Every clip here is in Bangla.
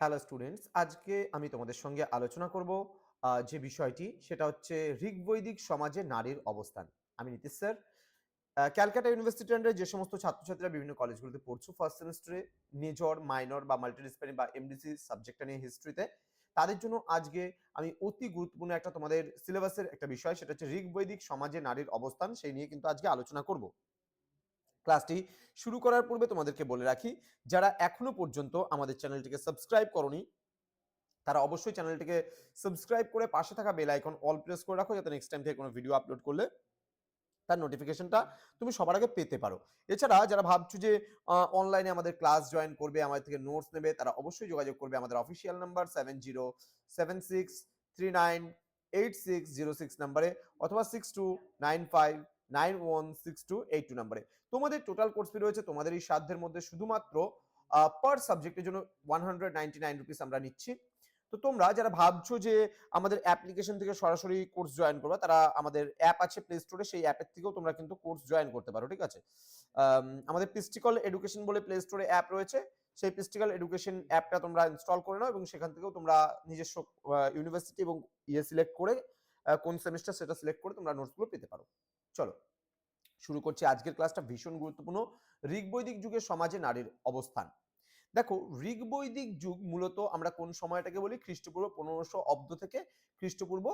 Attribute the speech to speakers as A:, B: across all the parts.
A: হ্যালো স্টুডেন্টস আজকে আমি তোমাদের সঙ্গে আলোচনা করব যে বিষয়টি, সেটা হচ্ছে ঋগ্বৈদিক সমাজে নারীর অবস্থান। আমি নীতিশ স্যার। ক্যালকাটা ইউনিভার্সিটি আন্ডারে যে সমস্ত ছাত্রছাত্রীরা বিভিন্ন কলেজগুলোতে পড়ছো ফার্স্ট সেমিস্টারে মেজর মাইনর বা মাল্টিডিসিপ্লিনারি বা এমডিসি সাবজেক্টটা নিয়ে হিস্ট্রিতে তাদের জন্য আজকে আমি অতি গুরুত্বপূর্ণ একটা তোমাদের সিলেবাসের একটা বিষয়, সেটা হচ্ছে ঋগ্বৈদিক সমাজে নারীর অবস্থান, সেই নিয়ে কিন্তু আজকে আলোচনা করব। ক্লাসটি শুরু করার পূর্বে তোমাদেরকে বলে রাখি, যারা এখনও পর্যন্ত আমাদের চ্যানেলটিকে সাবস্ক্রাইব করনি, তারা অবশ্যই চ্যানেলটিকে সাবস্ক্রাইব করে পাশে থাকা বেল আইকন অল প্রেস করে রাখো যাতে নেক্সট টাইম থেকে কোনো ভিডিও আপলোড করলে তার নোটিফিকেশনটা তুমি সবার আগে পেতে পারো। এছাড়া যারা ভাবছ যে অনলাইনে আমাদের ক্লাস জয়েন করবে, আমাদের থেকে নোটস নেবে, তারা অবশ্যই যোগাযোগ করবে আমাদের official number seven zero seven six three nine eight six zero six নাম্বারে অথবা six two nine five nine one six two eight two নাম্বারে। তোমাদের টোটাল কোর্স ফি রয়েছে তোমাদের এই সাধ্যের মধ্যে শুধুমাত্র পার সাবজেক্টের জন্য one hundred ninety nine rupees আমরা নিচ্ছি। তো তোমরা যারা ভাবছ যে আমাদের অ্যাপ্লিকেশন থেকে সরাসরি কোর্স জয়েন করবে তারা আমাদের অ্যাপ আছে প্লে স্টোরে সেই অ্যাপের থেকেও তোমরা কিন্তু কোর্স জয়েন করতে পারো ঠিক আছে? আম, আমাদের পিস্টিকল এডুকেশন বলে প্লে স্টোরে অ্যাপ রয়েছে সেই পিস্টিক্যাল এডুকেশন অ্যাপটা তোমরা ইনস্টল করে নাও এবং সেখান থেকেও তোমরা নিজস্ব ইউনিভার্সিটি এবং ইয়ে সিলেক্ট করে কোন সেমিস্টার সেটা সিলেক্ট করে তোমরা নোটসগুলো পেতে পারো। চলো, শুরু করছি আজকের ক্লাসটা ভীষণ গুরুত্বপূর্ণ। ঋগ্বৈদিক যুগের সমাজে নারীর অবস্থান। দেখো, ঋগ্বৈদিক যুগ মূলত আমরা কোন সময়টাকে বলি? খ্রিস্টপূর্ব পনেরোশো অব্দ থেকে খ্রিস্টপূর্ব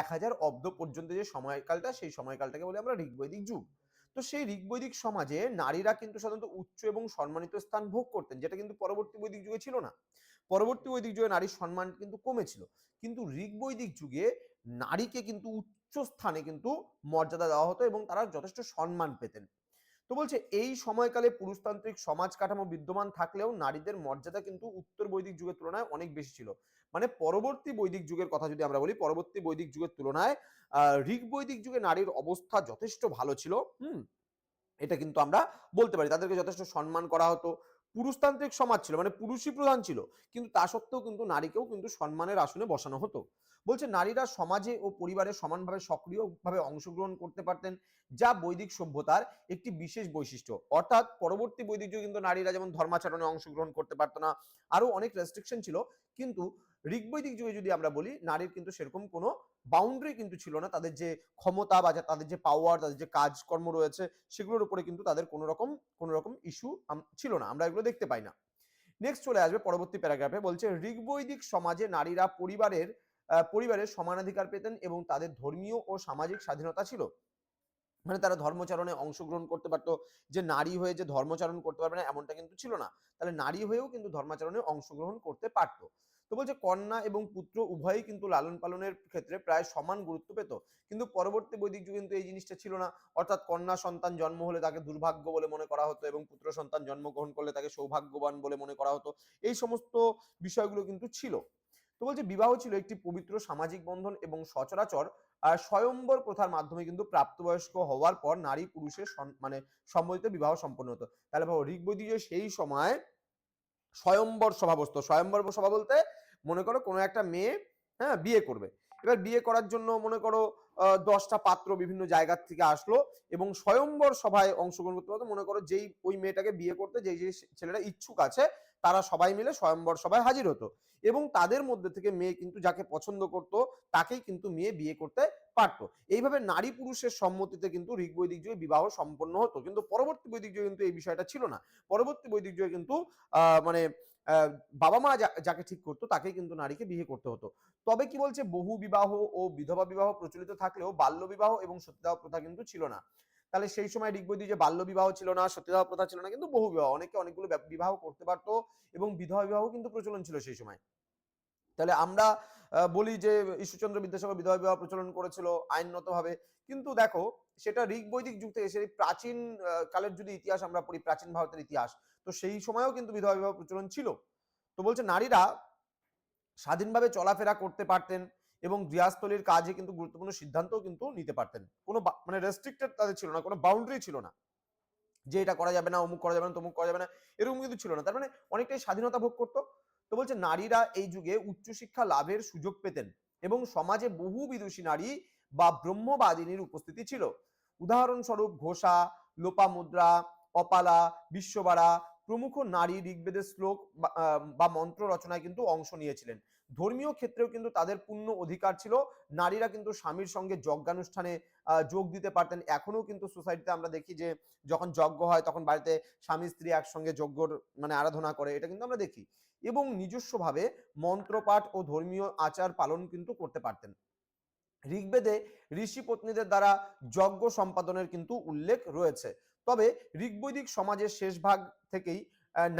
A: এক হাজার অব্দ পর্যন্ত যে সময়কালটা, সেই সময়কালটাকে বলি আমরা ঋগ্বৈদিক যুগ। তো সেই ঋগ্বৈদিক সমাজে নারীরা কিন্তু সাধারণত উচ্চ এবং সম্মানিত স্থান ভোগ করতেন, যেটা কিন্তু পরবর্তী বৈদিক যুগে ছিল না। পরবর্তী বৈদিক যুগে নারীর সম্মান কিন্তু কমেছিল। কিন্তু ঋগ্বৈদিক যুগে নারীকে কিন্তু উচ্চ স্থানে কিন্তু মর্যাদা দেওয়া হতো এবং তারা যথেষ্ট সম্মান পেতেন। তো বলছে, এই সময়কালে পুরুষতান্ত্রিক সমাজ কাঠামো বিদ্যমান থাকলেও নারীদের মর্যাদা কিন্তু উত্তর বৈদিক যুগের তুলনায় অনেক বেশি ছিল। মানে পরবর্তী বৈদিক যুগের কথা যদি আমরা বলি, পরবর্তী বৈদিক যুগের তুলনায় ঋগ বৈদিক যুগে নারীর অবস্থা যথেষ্ট ভালো ছিল। হুম, এটা কিন্তু আমরা বলতে পারি। তাদেরকে যথেষ্ট সম্মান করা হতো। পুরুষতান্ত্রিক সমাজ ছিল মানে পুরুষই প্রধান ছিল, কিন্তু তা সত্ত্বেও কিন্তু নারীকেও কিন্তু সম্মানের আসনে বসানো হতো। বলছে, নারীরা সমাজে ও পরিবারে সমানভাবে সক্রিয়ভাবে অংশগ্রহণ করতে পারতেন, যা বৈদিক সভ্যতার একটি বিশেষ বৈশিষ্ট্য। অর্থাৎ পরবর্তী বৈদিক যুগে কিন্তু নারীরা যেমন ধর্মাচরণে অংশগ্রহণ করতে পারতো না, আরও অনেক রেস্ট্রিকশন ছিল, কিন্তু ঋগ্বৈদিক যুগে যদি আমরা বলি, নারীর কিন্তু সেরকম কোনো বাউন্ডারি কিন্তু ছিল না। তাদের যে ক্ষমতা বা তাদের যে পাওয়ার তাদের যে কাজকর্ম রয়েছে, সেগুলোর উপরে কিন্তু তাদের কোনো রকম কোনো রকম ইস্যু ছিল না। আমরা এগুলো দেখতে পাই না। নেক্সট চলে আসবে পরবর্তী প্যারাগ্রাফে বলছে, ঋগ্বৈদিক সমাজে নারীরা পরিবারের পরিবারের সমানাধিকার পেতেন এবং তাদের ধর্মীয় ও সামাজিক স্বাধীনতা ছিল। মানে তারা ধর্মচারণে অংশগ্রহণ করতে পারতো, যে নারী হয়ে যে ধর্মচারণ করতে পারবে না, এমনটা কিন্তু ছিল না। তাহলে নারী হয়েও কিন্তু ধর্মাচরণে অংশগ্রহণ করতে পারতো। তো বলছে কন্যা এবং পুত্র উভয়ই কিন্তু লালন পালনের ক্ষেত্রে প্রায় সমান গুরুত্ব পেত। কিন্তু পরবর্তী বৈদিক যুগে কিন্তু এই জিনিসটা ছিল না। অর্থাৎ কন্যা সন্তান জন্ম হলে তাকে দুর্ভাগ্য বলে মনে করা হতো এবং পুত্র সন্তান জন্মগ্রহণ করলে তাকে সৌভাগ্যবান বলে মনে করা হতো। এই সমস্ত বিষয়গুলো কিন্তু ছিল। তো বলছে বিবাহ ছিল একটি পবিত্র সামাজিক বন্ধন এবং সচরাচর স্বয়ম্বর প্রথার মাধ্যমে কিন্তু প্রাপ্তবয়স্ক হওয়ার পর নারী পুরুষের মানে সম্মিলিত বিবাহ সম্পন্ন হতো। তাহলে ভাবো ঋগ্বৈদিকে সেই সময় স্বয়ম্বর সভা বসতো। স্বয়ম্বর সভা বলতে মনে করো কোনো একটা মেয়ে হ্যাঁ বিয়ে করবে। এবার বিয়ে করার জন্য মনে করো দশটা পাত্র বিভিন্ন জায়গার থেকে আসলো এবং স্বয়ম্বর সভায় অংশগ্রহণ করতে পারতো। মনে করো যেই ওই মেয়েটাকে বিয়ে করতে যেই যে ছেলেরা ইচ্ছুক আছে, তারা সবাই মিলে স্বয়ম্বর সভায় হাজির হতো। এবং তাদের মধ্যে থেকে মেয়ে কিন্তু যাকে পছন্দ করতো, তাকেই কিন্তু মেয়ে বিয়ে করতে পারতো এইভাবে নারী পুরুষের সম্মতিতে কিন্তু ঋগ্বৈদিক যুগে বিবাহ সম্পন্ন হতো। কিন্তু পরবর্তী বৈদিক যুগে কিন্তু এই বিষয়টা ছিল না। পরবর্তী বৈদিক যুগে কিন্তু মানে বাবা মা যাকে ঠিক করতো তাকে কিন্তু নারীকে বিয়ে করতে হতো। তবে কি বলছে, বহু বিবাহ ও বিধবা বিবাহ প্রচলিত থাকলেও বাল্য বিবাহ এবং সতীদাহ প্রথা কিন্তু ছিল না। তাহলে সেই সময় ঋগ্বৈদিক যে বাল্য বিবাহ ছিল না, সতীদাহ প্রথা ছিল না, কিন্তু বহু বিবাহ, অনেকে অনেকগুলো বিবাহ করতে পারতো এবং বিধবা বিবাহ কিন্তু প্রচলন ছিল সেই সময়। তাহলে আমরা বলি যে ঈশ্বরচন্দ্র বিদ্যাসাগর বিধবা বিবাহ প্রচলন করেছিল আইনত ভাবে কিন্তু দেখো, সেটা ঋগ্বৈদিক যুগ থেকে, সেই প্রাচীন কালের যদি ইতিহাস আমরা পড়ি, প্রাচীন ভারতের ইতিহাস, তো সেই সময়েও কিন্তু বিধবা বিবাহ প্রচলন ছিল। তো বলছে নারীরা স্বাধীনভাবে চলাফেরা করতে পারতেন এবং গৃহস্থলীর কাজে কিন্তু গুরুত্বপূর্ণ সিদ্ধান্তও কিন্তু নিতে পারতেন। কোনো মানে রেস্ট্রিক্টেড তাদের ছিল না, কোনো বাউন্ডারি ছিল না। যে এটা করা যাবে না, অমুক করা যাবে না, তমুক করা যাবে না, এরকম কিন্তু ছিল না। তার মানে অনেকটাই স্বাধীনতা ভোগ করতো। তো বলছে, নারীরা এই যুগে উচ্চশিক্ষা লাভের সুযোগ পেতেন এবং সমাজে বহু বিদুষী নারী বা ব্রহ্মবাদিনীর উপস্থিতি ছিল। উদাহরণস্বরূপ ঘোষা, লোপামুদ্রা, অপালা, বিশ্ববাড়া প্রমুখ নারী ঋগ্বেদের শ্লোক বা- মন্ত্র রচনায় কিন্তু অংশ নিয়েছিলেন। ধর্মীয় ক্ষেত্রেও কিন্তু তাদের পূর্ণ অধিকার ছিল। নারীরা কিন্তু স্বামীর সঙ্গে যজ্ঞানুষ্ঠানে যোগ দিতে পারতেন। এখনও কিন্তু সোসাইটিতে আমরা দেখি যে, যখন যজ্ঞ হয় তখন বাড়িতে স্বামী স্ত্রী একসঙ্গে যজ্ঞর মানে আরাধনা করে, এটা কিন্তু আমরা দেখি। এবং নিজস্বভাবে মন্ত্রপাঠ ও ধর্মীয় আচার পালন কিন্তু করতে পারতেন। ঋগ্বেদে ঋষি পত্নীদের দ্বারা যজ্ঞ সম্পাদনের কিন্তু উল্লেখ রয়েছে। তবে ঋগ্বৈদিক সমাজের শেষ ভাগ থেকেই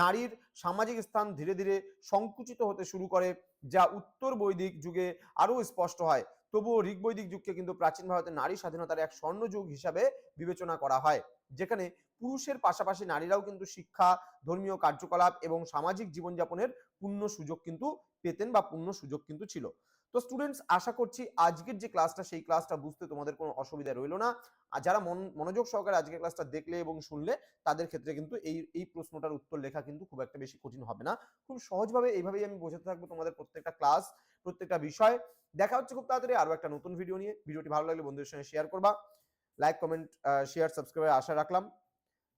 A: নারীর সামাজিক স্থান ধীরে ধীরে সংকুচিত হতে শুরু করে, যা উত্তর বৈদিক যুগে আরও স্পষ্ট হয়। তবুও ঋগ্বৈদিক যুগকে কিন্তু প্রাচীন ভারতে নারী স্বাধীনতার এক স্বর্ণযুগ হিসাবে বিবেচনা করা হয়, যেখানে পুরুষের পাশাপাশি নারীরাও কিন্তু শিক্ষা, ধর্মীয় কার্যকলাপ এবং সামাজিক জীবনযাপনের পূর্ণ সুযোগ কিন্তু পেতেন বা পূর্ণ সুযোগ কিন্তু ছিল। তো স্টুডেন্টস আশা করছি আজকের যে ক্লাসটা সেই ক্লাসটা বুঝতে তোমাদের কোনো অসুবিধা রইল না। আর যারা মন, মনোযোগ সহকারে আজকের ক্লাসটা দেখলে এবং শুনলে, তাদের ক্ষেত্রে কিন্তু এই এই প্রশ্নটার উত্তর লেখা কিন্তু খুব একটা বেশি কঠিন হবে না। খুব সহজভাবে এইভাবেই আমি বোঝাতে থাকব তোমাদের প্রত্যেকটা ক্লাস প্রত্যেকটা বিষয়। দেখা হচ্ছে খুব তাড়াতাড়ি আরও একটা নতুন ভিডিও নিয়ে। ভিডিওটি ভালো লাগলে বন্ধুদের সঙ্গে শেয়ার করবা। লাইক কমেন্ট শেয়ার সাবস্ক্রাইবের আশা রাখলাম।